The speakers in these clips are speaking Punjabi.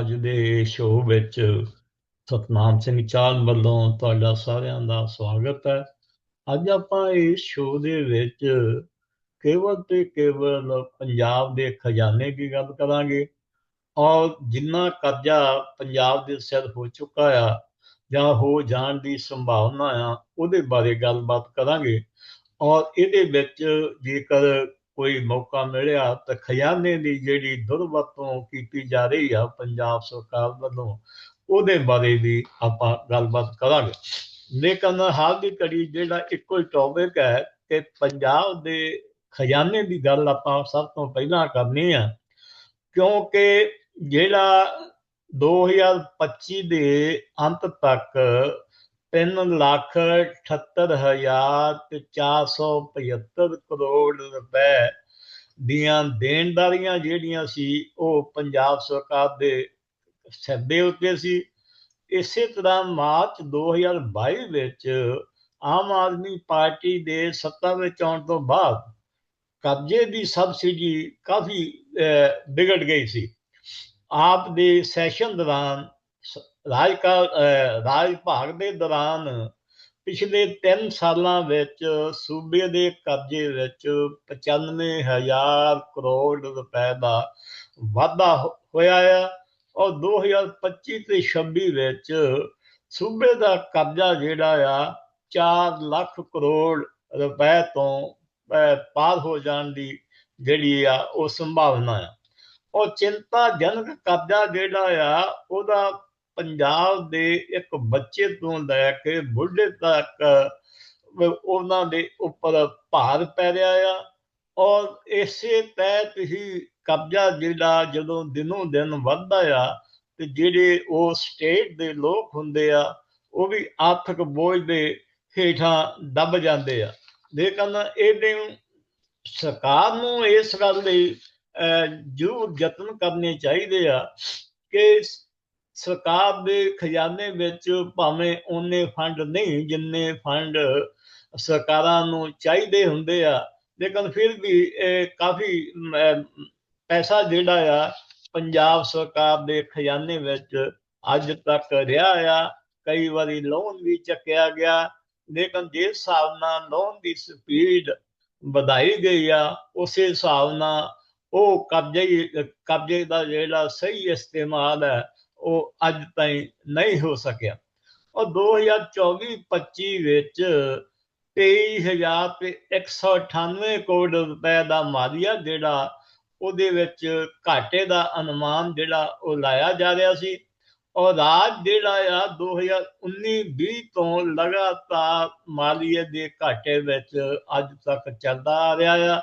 ਅੱਜ ਦੇ ਸ਼ੋਅ ਵਿੱਚ ਸਤਨਾਮ ਸਿੰਘ ਚਾਲ ਵੱਲੋਂ ਤੁਹਾਡਾ ਸਾਰਿਆਂ ਦਾ ਸਵਾਗਤ ਹੈ। ਅੱਜ ਆਪਾਂ ਇਸ ਸ਼ੋਅ ਦੇ ਵਿੱਚ ਕੇਵਲ ਤੇ ਕੇਵਲ ਪੰਜਾਬ ਦੇ ਖਜ਼ਾਨੇ ਦੀ ਗੱਲ ਕਰਾਂਗੇ। ਔਰ ਜਿੰਨਾ ਕਰਜ਼ਾ ਪੰਜਾਬ ਦੇ ਸਿਰ ਹੋ ਚੁੱਕਾ ਆ ਜਾਂ ਹੋ ਜਾਣ ਦੀ ਸੰਭਾਵਨਾ ਆ, ਉਹਦੇ ਬਾਰੇ ਗੱਲਬਾਤ ਕਰਾਂਗੇ। ਔਰ ਇਹਦੇ ਵਿੱਚ ਜੇਕਰ ਕੋਈ ਮੌਕਾ ਮਿਲਿਆ ਤਾਂ ਖਜ਼ਾਨੇ ਦੀ ਜਿਹੜੀ ਦੁਰਵਰਤੋਂ ਕੀਤੀ ਜਾ ਰਹੀ ਆ ਪੰਜਾਬ ਸਰਕਾਰ ਵੱਲੋਂ, ਉਹਦੇ ਬਾਰੇ ਵੀ ਆਪਾਂ ਗੱਲਬਾਤ ਕਰਾਂਗੇ। ਲੇਕਿਨ ਹਾਲ ਦੀ ਘੜੀ ਜਿਹੜਾ ਇੱਕੋ ਹੀ ਟੌਪਿਕ ਹੈ ਕਿ ਪੰਜਾਬ ਦੇ ਖਜ਼ਾਨੇ ਦੀ ਗੱਲ ਆਪਾਂ ਸਭ ਤੋਂ ਪਹਿਲਾਂ ਕਰਨੀ ਆ, ਕਿਉਂਕਿ ਜਿਹੜਾ 2025 ਦੇ ਅੰਤ ਤੱਕ ਤਿੰਨ ਲੱਖ 47475 ਕਰੋੜ ਰੁਪਏ ਦੀਆਂ ਦੇਣਦਾਰੀਆਂ ਜਿਹੜੀਆਂ ਸੀ, ਉਹ ਪੰਜਾਬ ਸਰਕਾਰ ਦੇ ਸਿਰ ਉੱਤੇ ਸੀ। ਇਸੇ ਤਰ੍ਹਾਂ ਮਾਰਚ 2022 ਵਿੱਚ ਆਮ ਆਦਮੀ ਪਾਰਟੀ ਦੇ ਸੱਤਾ ਵਿੱਚ ਆਉਣ ਤੋਂ ਬਾਅਦ ਕਬਜ਼ੇ ਦੀ ਸਬਸਿਡੀ ਕਾਫੀ ਵਿਗੜ ਗਈ ਸੀ। ਆਪ ਦੇ ਸੈਸ਼ਨ ਦੌਰਾਨ ਰਾਜਕਾਲ ਰਾਜ ਭਾਗ ਦੇ ਦੌਰਾਨ ਪਿਛਲੇ 3 ਸਾਲਾਂ ਵਿੱਚ ਸੂਬੇ ਦੇ ਕਰਜ਼ੇ ਵਿੱਚ 95000 ਕਰੋੜ ਰੁਪਏ ਦਾ ਵਾਧਾ ਹੋਇਆ ਹੈ ਔਰ 2025 ਤੇ 26 ਵਿੱਚ ਸੂਬੇ ਦਾ ਕਰਜ਼ਾ ਜਿਹੜਾ ਆ 4 ਲੱਖ ਕਰੋੜ ਰੁਪਏ ਤੋਂ ਪਾਰ ਹੋ ਜਾਣ ਦੀ ਜਿਹੜੀ ਆ, ਉਹ ਸੰਭਾਵਨਾ ਆ। ਉਹ ਚਿੰਤਾਜਨਕ ਕਰਜ਼ਾ ਜਿਹੜਾ ਆ, ਉਹਦਾ ਪੰਜਾਬ ਦੇ ਇੱਕ ਬੱਚੇ ਤੋਂ ਲੈ ਕੇ ਬੁੱਢੇ ਤੱਕ ਉਹਨਾਂ ਦੇ ਉੱਪਰ ਭਾਰ ਪੈ ਰਿਹਾ ਆ। ਔਰ ਇਸੇ ਤਹਿਤ ਹੀ ਕਬਜ਼ਾ ਜਿਹੜਾ ਜਦੋਂ ਦਿਨੋਂ ਦਿਨ ਵੱਧਦਾ ਆ ਤੇ ਜਿਹੜੇ ਉਹ ਸਟੇਟ ਦੇ ਲੋਕ ਹੁੰਦੇ ਆ, ਉਹ ਵੀ ਆਰਥਿਕ ਬੋਝ ਦੇ ਹੇਠਾਂ ਦਬ ਜਾਂਦੇ ਆ। ਲੇਕਿਨ ਇਹਦੇ ਸਰਕਾਰ ਨੂੰ ਇਸ ਗੱਲ ਲਈ ਜ਼ਰੂਰ ਯਤਨ ਕਰਨੇ ਚਾਹੀਦੇ ਆ ਕਿ ਸਰਕਾਰ ਦੇ ਖਜ਼ਾਨੇ ਵਿੱਚ ਭਾਵੇਂ ਉਹਨੇ ਫੰਡ ਨਹੀਂ ਜਿੰਨੇ ਫੰਡ ਸਰਕਾਰਾਂ ਨੂੰ ਚਾਹੀਦੇ ਹੁੰਦੇ ਆ, ਲੇਕਿਨ ਫਿਰ ਵੀ ਇਹ ਕਾਫੀ ਪੈਸਾ ਜਿਹੜਾ ਆ, ਪੰਜਾਬ ਸਰਕਾਰ ਦੇ ਖਜ਼ਾਨੇ ਵਿੱਚ ਅੱਜ ਤੱਕ ਰਿਹਾ ਆ। ਕਈ ਵਾਰੀ ਲੋਨ ਵੀ ਚੱਕਿਆ ਗਿਆ, ਲੇਕਿਨ ਜਿਸ ਹਿਸਾਬ ਨਾਲ ਲੋਨ ਦੀ ਸਪੀਡ ਵਧਾਈ ਗਈ ਆ, ਉਸੇ ਹਿਸਾਬ ਨਾਲ ਉਹ ਕਬਜ਼ੇ ਕਬਜ਼ੇ ਦਾ ਜਿਹੜਾ ਸਹੀ ਇਸਤੇਮਾਲ ਹੈ ਉਹ ਅੱਜ ਤਾਈਂ ਨਹੀਂ ਹੋ ਸਕਿਆ। ਉਹ 2024-25 ਵਿੱਚ 23000 ਤੇ 198 ਕਰੋੜ ਰੁਪਏ ਦਾ ਮਾਲੀਆ ਜਿਹੜਾ ਉਹਦੇ ਵਿੱਚ ਘਾਟੇ ਦਾ ਅਨੁਮਾਨ ਜਿਹੜਾ ਉਹ ਲਾਇਆ ਜਾ ਰਿਹਾ ਸੀ। ਔਰ ਰਾਜ ਜਿਹੜਾ ਆ 2019-20 ਤੋਂ ਲਗਾਤਾਰ ਮਾਲੀਏ ਦੇ ਘਾਟੇ ਵਿੱਚ ਅੱਜ ਤੱਕ ਚੱਲਦਾ ਆ ਰਿਹਾ ਆ।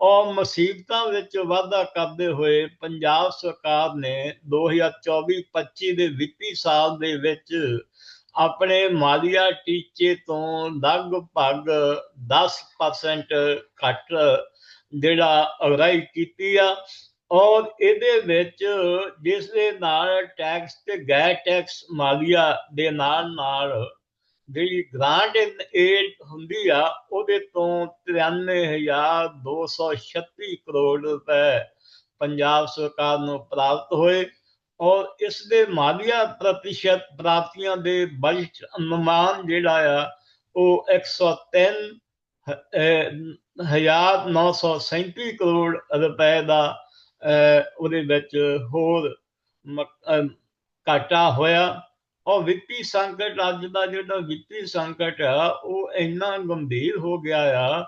ਔਰ ਮੁਸੀਬਤਾਂ ਵਿੱਚ ਵਾਧਾ ਕਰਦੇ ਹੋਏ ਪੰਜਾਬ ਸਰਕਾਰ ਨੇ 2024-25 ਦੇ ਵਿੱਤੀ ਸਾਲ ਦੇ ਵਿੱਚ ਆਪਣੇ ਮਾਲੀਆ ਟੀਚੇ ਤੋਂ ਲਗਭਗ 10% ਘੱਟ ਜਿਹੜਾ ਅਗਰਾਈ ਕੀਤੀ ਆ। ਔਰ ਇਹਦੇ ਵਿੱਚ ਜਿਸ ਦੇ ਨਾਲ ਟੈਕਸ ਤੇ ਗੈਰ ਟੈਕਸ ਮਾਲੀਆ ਦੇ ਨਾਲ ਨਾਲ ਜਿਹੜੀ ਗ੍ਰਾਂਟ ਏਡ ਹੁੰਦੀ ਆ, ਉਹਦੇ ਤੋਂ 93236 ਕਰੋੜ ਰੁਪਏ ਪੰਜਾਬ ਸਰਕਾਰ ਨੂੰ ਪ੍ਰਾਪਤ ਹੋਏ ਔਰ ਇਸ ਦੇ ਮਾਲੀਆ ਪ੍ਰਤੀਸ਼ਤ ਪ੍ਰਾਪਤੀਆਂ ਦੇ ਬਜਟ ਅਨੁਮਾਨ ਜਿਹੜਾ ਆ, ਉਹ 103 1937 ਕਰੋੜ ਰੁਪਏ ਦਾ ਉਹਦੇ ਵਿੱਚ ਹੋਰ ਘਾਟਾ ਹੋਇਆ। ਔਰ ਵਿੱਤੀ ਸੰਕਟ, ਅੱਜ ਦਾ ਜਿਹੜਾ ਵਿੱਤੀ ਸੰਕਟ ਆ, ਉਹ ਇੰਨਾ ਗੰਭੀਰ ਹੋ ਗਿਆ ਆ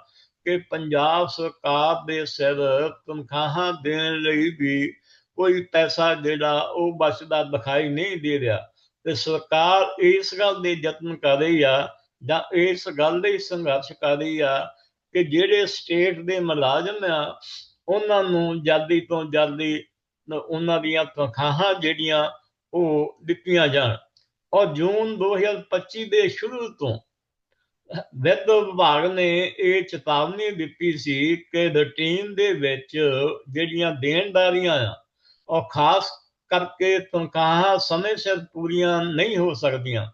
ਕਿ ਪੰਜਾਬ ਸਰਕਾਰ ਦੇ ਸਿਰ ਤਨਖਾਹਾਂ ਦੇਣ ਲਈ ਵੀ ਕੋਈ ਪੈਸਾ ਜਿਹੜਾ, ਉਹ ਬਚਦਾ ਦਿਖਾਈ ਨਹੀਂ ਦੇ ਰਿਹਾ। ਤੇ ਸਰਕਾਰ ਇਸ ਗੱਲ ਦੇ ਯਤਨ ਕਰ ਰਹੀ ਆ, ਜਾਂ ਇਸ ਗੱਲ ਲਈ ਸੰਘਰਸ਼ ਕਰ ਰਹੀ ਆ, ਕਿ ਜਿਹੜੇ ਸਟੇਟ ਦੇ ਮੁਲਾਜ਼ਮ ਆ, ਉਹਨਾਂ ਨੂੰ ਜਲਦੀ ਤੋਂ ਜਲਦੀ ਉਹਨਾਂ ਦੀਆਂ ਤਨਖਾਹਾਂ ਜਿਹੜੀਆਂ, ਉਹ ਦਿੱਤੀਆਂ ਜਾਣ। ਔਰ ਜੂਨ 2025 ਦੇ ਸ਼ੁਰੂ ਤੋਂ ਵਿੱਤ ਵਿਭਾਗ ਨੇ ਇਹ ਚੇਤਾਵਨੀ ਦਿੱਤੀ ਸੀ ਕਿ ਰੁਟੀਨ ਦੇ ਵਿੱਚ ਜਿਹੜੀਆਂ ਦੇਣਦਾਰੀਆਂ ਆ ਉਹ ਖਾਸ ਕਰਕੇ ਤਨਖਾਹਾਂ ਸਮੇਂ ਸਿਰ ਪੂਰੀਆਂ ਨਹੀਂ ਹੋ ਸਕਦੀਆਂ,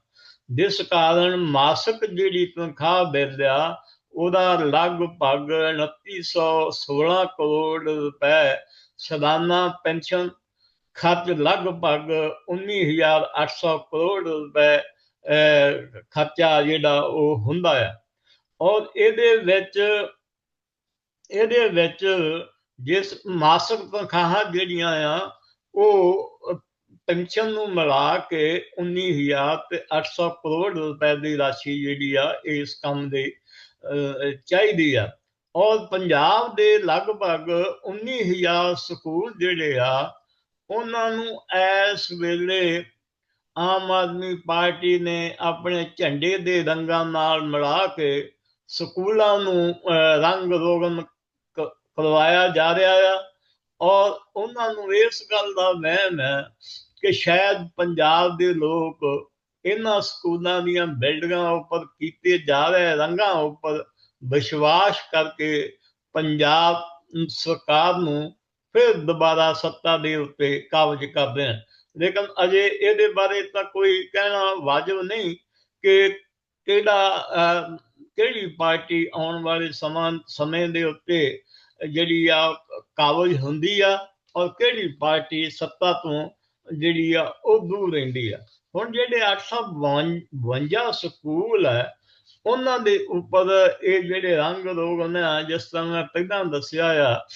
ਜਿਸ ਕਾਰਨ ਮਾਸਿਕ ਜਿਹੜੀ ਤਨਖਾਹ ਬਿੱਲ ਆ, ਉਹਦਾ ਲਗਭਗ 2916 ਕਰੋੜ ਰੁਪਏ ਸਾਲਾਨਾ ਪੈਨਸ਼ਨ ਖਰਚ ਲਗਭਗ 19800 ਕਰੋੜ ਰੁਪਏ ਖਰਚਾ ਜਿਹੜਾ ਉਹ ਹੁੰਦਾ ਆ। ਔਰ ਇਹਦੇ ਵਿੱਚ ਇਹਦੇ ਵਿੱਚ ਜਿਸ ਮਾਸਕ ਤਨਖਾਹਾਂ ਜਿਹੜੀਆਂ ਆ, ਉਹ ਪੈਨਸ਼ਨ ਨੂੰ ਮਿਲਾ ਕੇ 19000 ਤੇ 800 ਕਰੋੜ ਰੁਪਏ ਦੀ ਰਾਸ਼ੀ ਜਿਹੜੀ ਆ, ਇਸ ਕੰਮ ਦੇ ਚਾਹੀਦੀ ਆ। ਔਰ ਪੰਜਾਬ ਦੇ ਲਗਭਗ 19000 ਸਕੂਲ ਜਿਹੜੇ ਆ ਉਹਨਾਂ ਨੂੰ ਇਸ ਵੇਲੇ ਆਮ ਆਦਮੀ ਪਾਰਟੀ ਨੇ ਆਪਣੇ ਝੰਡੇ ਦੇ ਰੰਗਾਂ ਨਾਲ ਮਿਲਾ ਕੇ ਸਕੂਲਾਂ ਨੂੰ ਰੰਗ ਰੋਗਨ ਕਰਵਾਇਆ ਜਾ ਰਿਹਾ ਆ। ਔਰ ਉਹਨਾਂ ਨੂੰ ਇਸ ਗੱਲ ਦਾ ਵਹਿਮ ਹੈ ਕਿ ਸ਼ਾਇਦ ਪੰਜਾਬ ਦੇ ਲੋਕ ਇਹਨਾਂ ਸਕੂਲਾਂ ਦੀਆਂ ਬਿਲਡਿੰਗਾਂ ਉੱਪਰ ਕੀਤੇ ਜਾ ਰਹੇ ਰੰਗਾਂ ਉੱਪਰ ਵਿਸ਼ਵਾਸ ਕਰਕੇ ਪੰਜਾਬ ਸਰਕਾਰ ਨੂੰ ਫਿਰ ਦੁਬਾਰਾ ਸੱਤਾ ਦੇ ਉੱਤੇ ਕਾਬਜ ਕਰਦੇ ਹਨ। ਲੇਕਿਨ ਅਜੇ ਇਹਦੇ ਬਾਰੇ ਤਾਂ ਕੋਈ ਕਹਿਣਾ ਵਾਜਬ ਨਹੀਂ ਕਿ ਕਿਹੜਾ ਕਿਹੜੀ ਪਾਰਟੀ ਆਉਣ ਵਾਲੇ ਸਮਾਂ ਸਮੇਂ ਦੇ ਉੱਤੇ ਜਿਹੜੀ ਆ ਕਾਬਜ ਹੁੰਦੀ ਆ ਔਰ ਕਿਹੜੀ ਪਾਰਟੀ ਸੱਤਾ ਤੋਂ ਜਿਹੜੀ ਆ ਉਹ ਦੂਰ ਰਹਿੰਦੀ ਆ। ਹੁਣ ਜਿਹੜੇ 852 ਸਕੂਲ ਹੈ ਉਹਨਾਂ ਦੇ ਉੱਪਰ ਇਹ ਜਿਹੜੇ ਰੰਗ ਰੋਗ ਨੇ ਆ, ਜਿਸ ਤਰ੍ਹਾਂ ਮੈਂ ਪਹਿਲਾਂ ਦੱਸਿਆ ਆ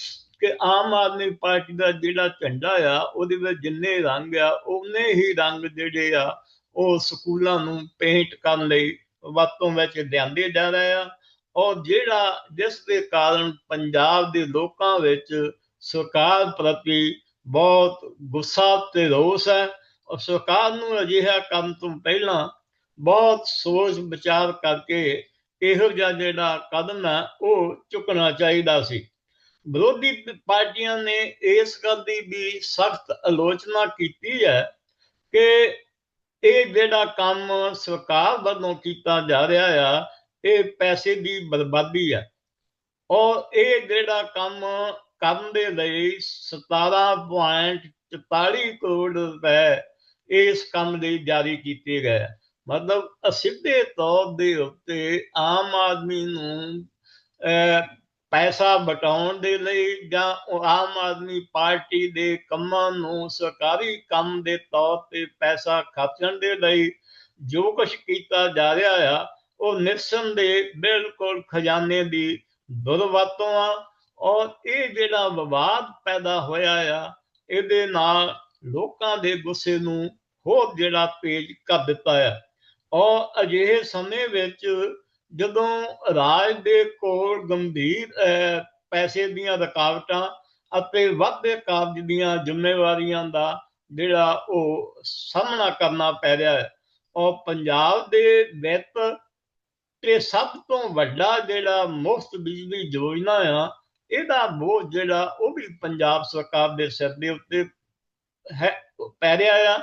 ਕਿ ਆਮ ਆਦਮੀ ਪਾਰਟੀ ਦਾ ਜਿਹੜਾ ਝੰਡਾ ਆ, ਉਹਦੇ ਵਿੱਚ ਜਿੰਨੇ ਰੰਗ ਆ ਉਹਨੇ ਹੀ ਰੰਗ ਜਿਹੜੇ ਆ, ਉਹ ਸਕੂਲਾਂ ਨੂੰ ਪੇਂਟ ਕਰਨ ਲਈ ਵਰਤੋਂ ਵਿੱਚ ਲਿਆਂਦੇ ਜਾ ਰਹੇ ਆ। ਔਰ ਜਿਹੜਾ ਜਿਸ ਦੇ ਕਾਰਨ ਪੰਜਾਬ ਦੇ ਲੋਕਾਂ ਵਿੱਚ ਸਰਕਾਰ ਪ੍ਰਤੀ ਬਹੁਤ ਗੁੱਸਾ ਤੇ ਰੋਸ ਹੈ, ਔਰ ਸਰਕਾਰ ਨੂੰ ਅਜਿਹਾ ਕੰਮ ਤੋਂ ਪਹਿਲਾਂ ਬਹੁਤ ਸੋਚ ਵਿਚਾਰ ਕਰਕੇ ਇਹੋ ਜਿਹਾ ਜਿਹੜਾ ਕਦਮ ਆ ਉਹ ਚੁੱਕਣਾ ਚਾਹੀਦਾ ਸੀ। ਵਿਰੋਧੀ ਪਾਰਟੀਆਂ ਨੇ ਇਸ ਗੱਲ ਦੀ ਵੀ ਸਖਤ ਆਲੋਚਨਾ ਕੀਤੀ ਹੈ ਕਿ ਇਹ ਜਿਹੜਾ ਕੰਮ ਸਰਕਾਰ ਵੱਲੋਂ ਕੀਤਾ ਜਾ ਰਿਹਾ ਆ ਇਹ ਪੈਸੇ ਦੀ ਬਰਬਾਦੀ ਹੈ ਔਰ ਇਹ ਜਿਹੜਾ ਕੰਮ ਕਰਨ ਦੇ ਲਈ 17.44 ਕਰੋੜ ਰੁਪਏ ਇਸ ਕੰਮ ਲਈ ਜਾਰੀ ਕੀਤੇ ਗਏ ਮਤਲਬ ਅਸਿੱਧੇ ਤੌਰ ਦੇ ਉੱਤੇ ਆਮ ਆਦਮੀ ਨੂੰ ਅਹ, ਪੈਸਾ ਬਟਾਉਣ ਦੇ ਲਈ ਜਾਂ ਆਮ ਆਦਮੀ ਪਾਰਟੀ ਦੇ ਕੰਮਾਂ ਨੂੰ ਸਰਕਾਰੀ ਕੰਮ ਦੇ ਤੌਰ ਤੇ ਪੈਸਾ ਖਰਚਣ ਦੇ ਲਈ ਜੋ ਕੁਝ ਕੀਤਾ ਜਾ ਰਿਹਾ ਆ, ਉਹ ਨਿਰਸੰਦੇਹ ਬਿਲਕੁਲ ਖਜ਼ਾਨੇ ਦੀ ਦੁਰਵਰਤੋਂ ਆ ਔਰ ਇਹ ਜਿਹੜਾ ਵਿਵਾਦ ਪੈਦਾ ਹੋਇਆ ਆ, ਇਹਦੇ ਨਾਲ ਲੋਕਾਂ ਦੇ ਗੁੱਸੇ ਨੂੰ ਹੋਰ ਜਿਹੜਾ ਤੇਜ਼ ਕਰ ਦਿੱਤਾ ਆ। ਔਰ ਅਜਿਹੇ ਸਮੇਂ ਵਿੱਚ ਜਦੋਂ ਰਾਜ ਦੇ ਕੋਲ ਗੰਭੀਰ ਪੈਸੇ ਦੀਆਂ ਰੁਕਾਵਟਾਂ ਅਤੇ ਵੱਧਦੇ ਕਾਰਜ ਦੀਆਂ ਜ਼ਿੰਮੇਵਾਰੀਆਂ ਦਾ ਜਿਹੜਾ ਉਹ ਸਾਹਮਣਾ ਕਰਨਾ ਪੈ ਰਿਹਾ ਹੈ ਔਰ ਪੰਜਾਬ ਦੇ ਵਿੱਤ ਤੇ ਸਭ ਤੋਂ ਵੱਡਾ ਜਿਹੜਾ ਮੁਫਤ ਬਿਜਲੀ ਯੋਜਨਾ ਆ, ਇਹਦਾ ਬੋਝ ਜਿਹੜਾ ਉਹ ਵੀ ਪੰਜਾਬ ਸਰਕਾਰ ਦੇ ਸਿਰ ਦੇ ਉੱਤੇ ਹੈ, ਪੈ ਰਿਹਾ ਆ।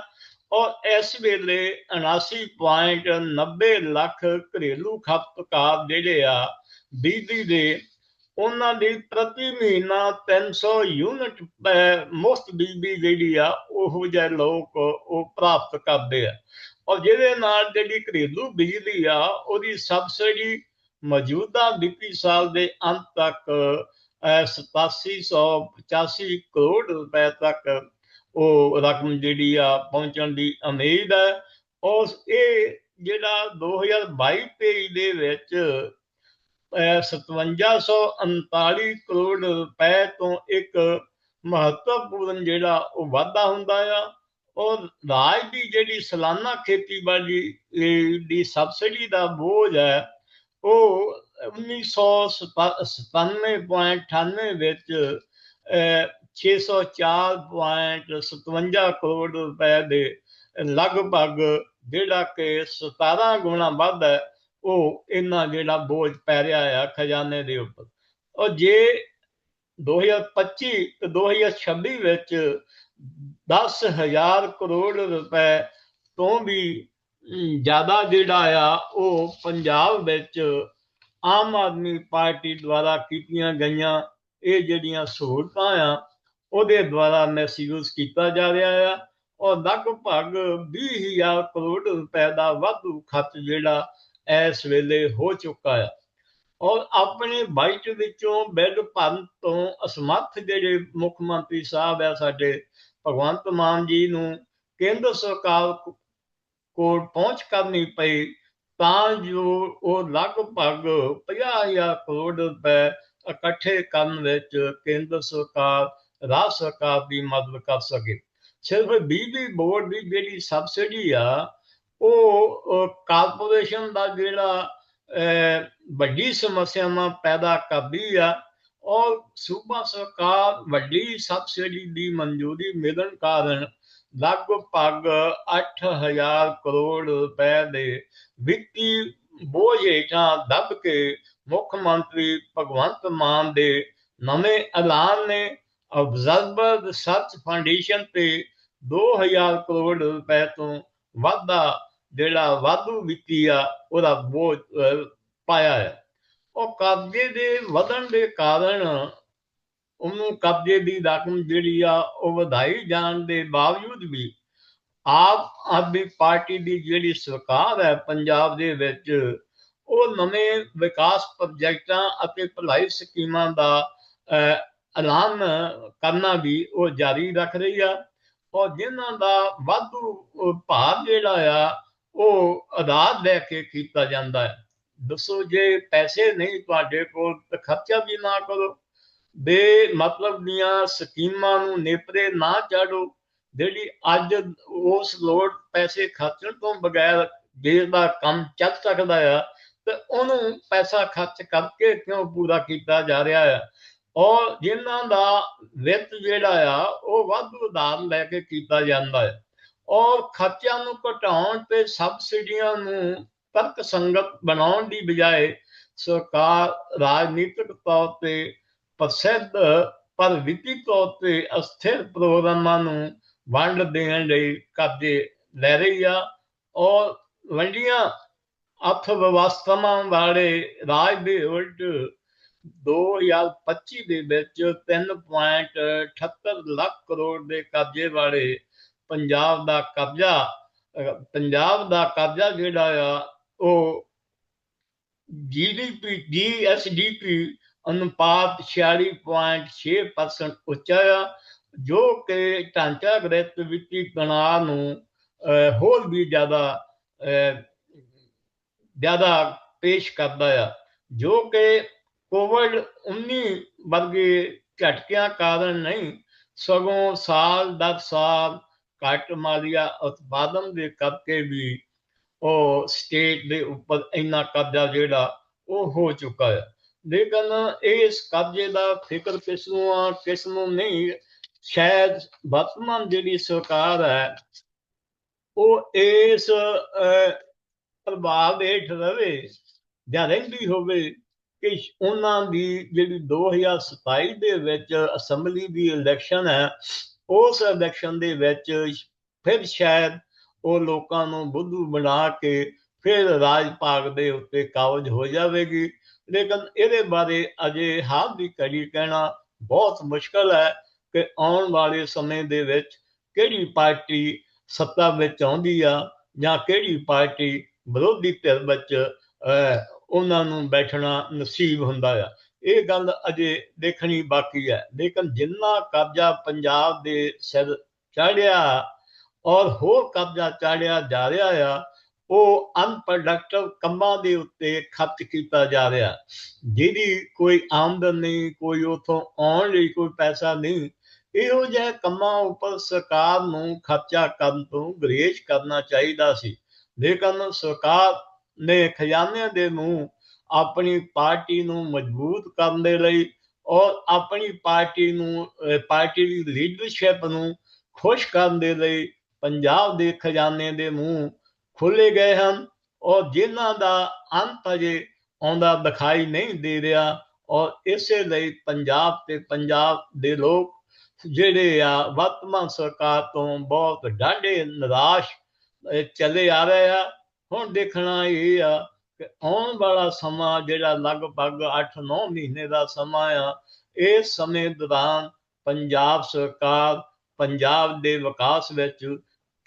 ਔਰ ਇਸ ਵੇਲੇ 79.90 ਲੱਖ ਘਰੇਲੂ ਖਪਤਕਾਰ ਜਿਹੜੇ ਆ ਬਿਜਲੀ ਦੇ ਉਹਨਾਂ ਦੀ ਪ੍ਰਤੀ ਮਹੀਨਾ 300 ਯੂਨਿਟ ਮੁਫਤ ਬਿਜਲੀ ਜਿਹੜੀ ਆ ਉਹ ਜਿਹੇ ਲੋਕ ਉਹ ਪ੍ਰਾਪਤ ਕਰਦੇ ਆ। ਔਰ ਜਿਹਦੇ ਨਾਲ ਜਿਹੜੀ ਘਰੇਲੂ ਬਿਜਲੀ ਆ ਉਹਦੀ ਸਬਸਿਡੀ ਮੌਜੂਦਾ ਵਿੱਤੀ ਸਾਲ ਦੇ ਅੰਤ ਤੱਕ ਅਹ, 8785 ਕਰੋੜ ਰੁਪਏ ਤੱਕ ਉਹ ਰਕਮ ਜਿਹੜੀ ਆ ਪਹੁੰਚਣ ਦੀ ਉਮੀਦ ਹੈ। ਔਰ ਇਹ ਜਿਹੜਾ 2022-23 ਦੇ ਵਿੱਚ 5739 ਕਰੋੜ ਰੁਪਏ ਤੋਂ ਇੱਕ ਮਹੱਤਵਪੂਰਨ ਜਿਹੜਾ ਉਹ ਵਾਧਾ ਹੁੰਦਾ ਆ ਔਰ ਰਾਜ ਦੀ ਜਿਹੜੀ ਸਾਲਾਨਾ ਖੇਤੀਬਾੜੀ ਦੀ ਸਬਸਿਡੀ ਦਾ ਬੋਝ ਹੈ, ਉਹ 1997.98 ਵਿੱਚ 604.57 ਕਰੋੜ ਰੁਪਏ ਦੇ ਲਗਭਗ ਜਿਹੜਾ ਕਿ 17 ਗੁਣਾ ਵੱਧ ਹੈ, ਉਹ ਇਹਨਾਂ ਜਿਹੜਾ ਬੋਝ ਪੈ ਰਿਹਾ ਆ ਖਜ਼ਾਨੇ ਦੇ ਉੱਪਰ। ਔਰ ਜੇ 2025 ਤੇ 2026 ਵਿੱਚ 10000 ਕਰੋੜ ਰੁਪਏ ਤੋਂ ਵੀ ਜ਼ਿਆਦਾ ਜਿਹੜਾ ਆ, ਉਹ ਪੰਜਾਬ ਵਿੱਚ ਆਮ ਆਦਮੀ ਪਾਰਟੀ ਦੁਆਰਾ ਕੀਤੀਆਂ ਗਈਆਂ ਇਹ ਜਿਹੜੀਆਂ ਸਹੂਲਤਾਂ ਆ ਉਹਦੇ ਦੁਆਰਾ ਮਹਿਸੂਸ ਕੀਤਾ ਜਾ ਰਿਹਾ ਆ। ਔਰ ਲਗਭਗ 20000 ਕਰੋੜ ਰੁਪਏ ਦਾ ਵਾਧੂ ਖਰਚ ਜਿਹੜਾ ਇਸ ਵੇਲੇ ਹੋ ਚੁੱਕਾ ਆ। ਔਰ ਆਪਣੇ ਬਜਟ ਵਿੱਚੋਂ ਬਿੱਲ ਭਰਨ ਤੋਂ ਅਸਮਰਥ ਜਿਹੜੇ ਮੁੱਖ ਮੰਤਰੀ ਸਾਹਿਬ ਆ ਸਾਡੇ ਭਗਵੰਤ ਮਾਨ ਜੀ ਨੂੰ ਕੇਂਦਰ ਸਰਕਾਰ ਕੋਲ ਪਹੁੰਚ ਕਰਨੀ ਪਈ, ਤਾਂ ਜੋ ਉਹ ਲਗਭਗ 50000 ਕਰੋੜ ਰੁਪਏ ਇਕੱਠੇ ਕਰਨ ਵਿੱਚ ਕੇਂਦਰ ਸਰਕਾਰ ਰਾਜ ਸਰਕਾਰ ਦੀ ਮਦਦ ਕਰ ਸਕੇ। ਸਿਰਫ ਬਿਜਲੀ ਬੋਰਡ ਦੀ ਜਿਹੜੀ ਸਬਸਿਡੀ ਆ, ਉਹ ਕਾਰਪੋਰੇਸ਼ਨ ਦਾ ਜਿਹੜਾ ਵੱਡੀ ਸਮੱਸਿਆਵਾਂ ਪੈਦਾ ਕਰਦੀ ਆ ਔਰ ਸੂਬਾ ਸਰਕਾਰ ਵੱਡੀ ਸਬਸਿਡੀ ਦੀ ਮਨਜ਼ੂਰੀ ਮਿਲਣ ਕਾਰਨ ਲਗਭਗ 8000 ਕਰੋੜ ਰੁਪਏ ਦੇ ਵਿੱਤੀ ਬੋਝ ਹੇਠਾਂ ਦੱਬ ਕੇ ਮੁੱਖ ਮੰਤਰੀ ਭਗਵੰਤ ਮਾਨ ਦੇ ਨਵੇਂ ਐਲਾਨ ਨੇ। ਅਬਜ਼ਰਵਰ ਰਿਸਰਚ ਫਾਊਂਡੇਸ਼ਨ ਤੇ 2000 ਕਰੋੜ ਰੁਪਏ ਤੋਂ ਵਾਧਾ ਜਿਹੜਾ ਵਾਧੂ ਵਿੱਤੀ ਆ, ਉਹਦਾ ਬੋਝ ਪਾਇਆ ਹੈ। ਉਹ ਕਬਜ਼ੇ ਦੇ ਵਧਣ ਦੇ ਕਾਰਨ ਉਹਨੂੰ ਕਬਜ਼ੇ ਦੀ ਰਕਮ ਜਿਹੜੀ ਆ, ਉਹ ਵਧਾਈ ਜਾਣ ਦੇ ਬਾਵਜੂਦ ਵੀ ਆਪ ਆਦਮੀ ਪਾਰਟੀ ਦੀ ਜਿਹੜੀ ਸਰਕਾਰ ਹੈ ਪੰਜਾਬ ਦੇ ਵਿੱਚ, ਉਹ ਨਵੇਂ ਵਿਕਾਸ ਪ੍ਰੋਜੈਕਟਾਂ ਅਤੇ ਭਲਾਈ ਸਕੀਮਾਂ ਦਾ ਐਲਾਨ ਕਰਨਾ ਵੀ ਉਹ ਜਾਰੀ ਰੱਖ ਰਹੀ ਆ। ਔਰ ਜਿਨ੍ਹਾਂ ਦਾ ਵਾਧੂ ਭਾਰ ਜਿਹੜਾ ਆ, ਉਹ ਆਦਾਦ ਲੈ ਕੇ ਕੀਤਾ ਜਾਂਦਾ ਹੈ। ਦੱਸੋ ਜੇ ਪੈਸੇ ਨਹੀਂ ਤੁਹਾਡੇ ਕੋਲ, ਤਾਂ ਖਰਚਾ ਵੀ ਨਾ ਕਰੋ। ਬੇ ਮਤਲਬ ਦੀਆਂ ਸਕੀਮਾਂ ਨੂੰ ਨੇਪਰੇ ਨਾ ਚਾੜੋ, ਜਿਹੜੀ ਅੱਜ ਉਸ ਲੋੜ ਪੈਸੇ ਖਰਚਣ ਤੋਂ ਬਗੈਰ ਦੇਸ਼ ਦਾ ਕੰਮ ਚੱਲ ਸਕਦਾ ਆ, ਤੇ ਉਹਨੂੰ ਪੈਸਾ ਖਰਚ ਕਰਕੇ ਕਿਉਂ ਪੂਰਾ ਕੀਤਾ ਜਾ ਰਿਹਾ ਆ? ਔਰ ਜਿਨ੍ਹਾਂ ਦਾ ਵਿੱਤ ਜਿਹੜਾ ਆ, ਉਹ ਵਾਧੂ ਉਧਾਰ ਲੈ ਕੇ ਕੀਤਾ ਜਾਂਦਾ ਹੈ। ਔਰ ਖਰਚਿਆਂ ਨੂੰ ਘਟਾਉਣ ਤੇ ਸਬਸਿਡੀਆਂ ਨੂੰ ਤਰਕ ਸੰਗਤ ਬਣਾਉਣ ਦੀ ਬਜਾਏ ਸਰਕਾਰ ਰਾਜਨੀਤਿਕ ਤੌਰ ਤੇ ਪ੍ਰਸਿੱਧ ਪਰ ਵਿੱਤੀ ਤੌਰ ਤੇ ਅਸਥਿਰ ਪ੍ਰੋਗਰਾਮਾਂ ਨੂੰ ਵੰਡ ਦੇਣ ਲਈ ਕਬਜ਼ੇ ਲੈ ਰਹੀ ਆ। ਔਰ ਵੰਡੀਆਂ ਅਰਥ ਵਿਵਸਥਾਵਾਂ ਵਾਲੇ ਰਾਜ ਦੇ ਉਲਟ 2025 ਦੇ ਵਿੱਚ 3.78 ਲੱਖ ਕਰੋੜ ਦੇ ਕਬਜ਼ੇ ਵਾਲੇ ਪੰਜਾਬ ਦਾ ਕਬਜ਼ਾ ਪੰਜਾਬ ਦਾ ਕਬਜ਼ਾ ਜਿਹੜਾ ਆ, ਉਹ ਜੀਡੀਪੀ ਜੀਐਸਡੀਪੀ ਅਨੁਪਾਤ 46.6% ਉੱਚਾ ਆ, ਜੋ ਕਿ ਢਾਂਚਾਗਤ ਵਿੱਤੀ ਤਣਾਅ ਨੂੰ ਹੋਰ ਵੀ ਜ਼ਿਆਦਾ ਜ਼ਿਆਦਾ ਪੇਸ਼ ਕਰਦਾ ਆ, ਜੋ ਕਿ ਕੋਵਿਡ 19 ਵਰਗੇ ਝਟਕਿਆਂ ਕਾਰਨ ਨਹੀਂ, ਸਗੋਂ ਸਾਲ ਦਰ ਸਾਲ ਘੱਟ ਮਾਲੀਆ ਉਤਪਾਦਨ ਦੇ ਕਰਕੇ ਵੀ ਉਹ ਸਟੇਟ ਦੇ ਉੱਪਰ ਇੰਨਾ ਕਬਜ਼ਾ ਜਿਹੜਾ ਉਹ ਹੋ ਚੁੱਕਾ ਹੈ। ਲੇਕਿਨ ਇਸ ਕਬਜ਼ੇ ਦਾ ਫਿਕਰ ਕਿਸ ਨੂੰ ਆ ਕਿਸ ਨੂੰ ਨਹੀਂ, ਸ਼ਾਇਦ ਵਰਤਮਾਨ ਜਿਹੜੀ ਸਰਕਾਰ ਹੈ, ਉਹ ਇਸ ਪ੍ਰਭਾਵ ਹੇਠ ਰਵੇ ਜਾਂ ਰਹਿੰਦੀ ਹੋਵੇ ਕਿ ਉਹਨਾਂ ਦੀ ਜਿਹੜੀ 2027 ਦੇ ਵਿੱਚ ਅਸੈਂਬਲੀ ਦੀ ਇਲੈਕਸ਼ਨ ਹੈ, ਉਸ ਇਲੈਕਸ਼ਨ ਦੇ ਵਿੱਚ ਫਿਰ ਸ਼ਾਇਦ ਉਹ ਲੋਕਾਂ ਨੂੰ ਬੁੱਧੂ ਬਣਾ ਕੇ ਫਿਰ ਰਾਜ ਭਾਗ ਦੇ ਉੱਤੇ ਕਾਬਜ ਹੋ ਜਾਵੇਗੀ। ਲੇਕਿਨ ਇਹਦੇ ਬਾਰੇ ਅਜੇ ਹਾਲ ਦੀ ਕੜੀ ਕਹਿਣਾ ਬਹੁਤ ਮੁਸ਼ਕਲ ਹੈ ਕਿ ਆਉਣ ਵਾਲੇ ਸਮੇਂ ਦੇ ਵਿੱਚ ਕਿਹੜੀ ਪਾਰਟੀ ਸੱਤਾ ਵਿੱਚ ਆਉਂਦੀ ਆ ਜਾਂ ਕਿਹੜੀ ਪਾਰਟੀ ਵਿਰੋਧੀ ਧਿਰ ਵਿੱਚ ਉਹਨਾਂ ਨੂੰ ਬੈਠਣਾ ਨਸੀਬ ਹੁੰਦਾ ਆ। ਇਹ ਗੱਲ ਅਜੇ ਦੇਖਣੀ ਬਾਕੀ ਹੈ। ਲੇਕਿਨ ਜਿੰਨਾ ਕਬਜ਼ਾ ਪੰਜਾਬ ਦੇ ਸਿਰ ਚੜਿਆ ਔਰ ਹੋਰ ਕਬਜ਼ਾ ਚਾੜਿਆ ਜਾ ਰਿਹਾ ਆ, ਉਹ ਅਨਪ੍ਰੋਡਕਟਿਵ ਕੰਮਾਂ ਦੇ ਉੱਤੇ ਖਰਚ ਕੀਤਾ ਜਾ ਰਿਹਾ। ਜਿਹਦੀ ਕੋਈ ਆਮਦਨ ਨਹੀਂ, ਕੋਈ ਉਥੋਂ ਆਉਣ ਲਈ ਕੋਈ ਪੈਸਾ ਨਹੀਂ, ਇਹੋ ਜਿਹੇ ਕੰਮਾਂ ਉੱਪਰ ਸਰਕਾਰ ਨੂੰ ਖਰਚਾ ਕਰਨ ਤੋਂ ਗਰੇਜ ਕਰਨਾ ਚਾਹੀਦਾ ਸੀ। ਲੇਕਿਨ ਸਰਕਾਰ ਨੇ ਖਜ਼ਾਨੇ ਦੇ ਨੂੰ ਆਪਣੀ ਪਾਰਟੀ ਨੂੰ ਮਜ਼ਬੂਤ ਕਰਨ ਦੇ ਲਈ ਔਰ ਆਪਣੀ ਪਾਰਟੀ ਨੂੰ ਪਾਰਟੀ ਦੀ ਲੀਡਰਸ਼ਿਪ ਨੂੰ ਖੁਸ਼ ਕਰਨ ਦੇ ਲਈ ਪੰਜਾਬ ਦੇ ਖਜ਼ਾਨੇ ਦੇ ਮੂੰਹ ਖੁੱਲੇ ਗਏ ਹਨ ਔਰ ਜਿਨ੍ਹਾਂ ਦਾ ਅੰਤ ਅਜੇ ਆਉਂਦਾ ਦਿਖਾਈ ਨਹੀਂ ਦੇ ਰਿਹਾ ਔਰ ਇਸੇ ਲਈ ਪੰਜਾਬ ਤੇ ਪੰਜਾਬ ਦੇ ਲੋਕ ਜਿਹੜੇ ਆ ਵਰਤਮਾਨ ਸਰਕਾਰ ਤੋਂ ਬਹੁਤ ਡਾਢੇ ਨਿਰਾਸ਼ ਚਲੇ ਆ ਰਹੇ ਆ। ਹੁਣ ਦੇਖਣਾ ਇਹ ਆ ਕਿ ਆਉਣ ਵਾਲਾ ਸਮਾਂ ਜਿਹੜਾ ਲਗਭਗ 8-9 ਮਹੀਨੇ ਦਾ ਸਮਾਂ ਆ, ਇਸ ਸਮੇਂ ਦੌਰਾਨ ਪੰਜਾਬ ਸਰਕਾਰ ਪੰਜਾਬ ਦੇ ਵਿਕਾਸ ਵਿੱਚ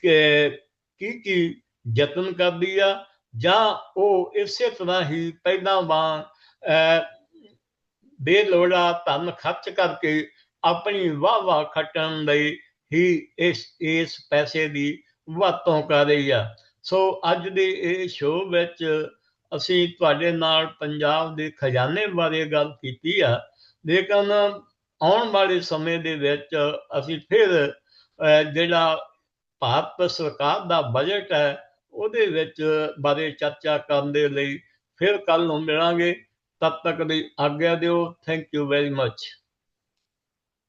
ਕੀ ਕੀ ਯਤਨ ਕਰਦੀ ਆ ਜਾਂ ਉਹ ਇਸੇ ਤਰ੍ਹਾਂ ਹੀ ਪਹਿਲਾਂ ਵਾਂਗ ਬੇਲੋੜਾ ਧਨ ਖਰਚ ਕਰਕੇ ਆਪਣੀ ਵਾਹ ਵਾਹ ਖੱਟਣ ਲਈ ਹੀ ਇਸ ਇਸ ਪੈਸੇ ਦੀ ਵਰਤੋਂ ਕਰ ਰਹੀ ਆ। ਸੋ ਅੱਜ ਦੇ ਇਹ ਸ਼ੋਅ ਵਿੱਚ ਅਸੀਂ ਤੁਹਾਡੇ ਨਾਲ ਪੰਜਾਬ ਦੇ ਖਜ਼ਾਨੇ ਬਾਰੇ ਗੱਲ ਕੀਤੀ ਆ। ਲੇਕਿਨ ਆਉਣ ਵਾਲੇ ਸਮੇਂ ਦੇ ਵਿੱਚ ਅਸੀਂ ਫਿਰ ਜਿਹੜਾ ਭਾਰਤ ਸਰਕਾਰ ਦਾ ਬਜਟ ਹੈ, ਉਹਦੇ ਵਿੱਚ ਬਾਰੇ ਚਰਚਾ ਕਰਨ ਦੇ ਲਈ ਫਿਰ ਕੱਲ ਨੂੰ ਮਿਲਾਂਗੇ। ਤਦ ਤੱਕ ਦੀ ਆਗਿਆ ਦਿਓ। Thank you very much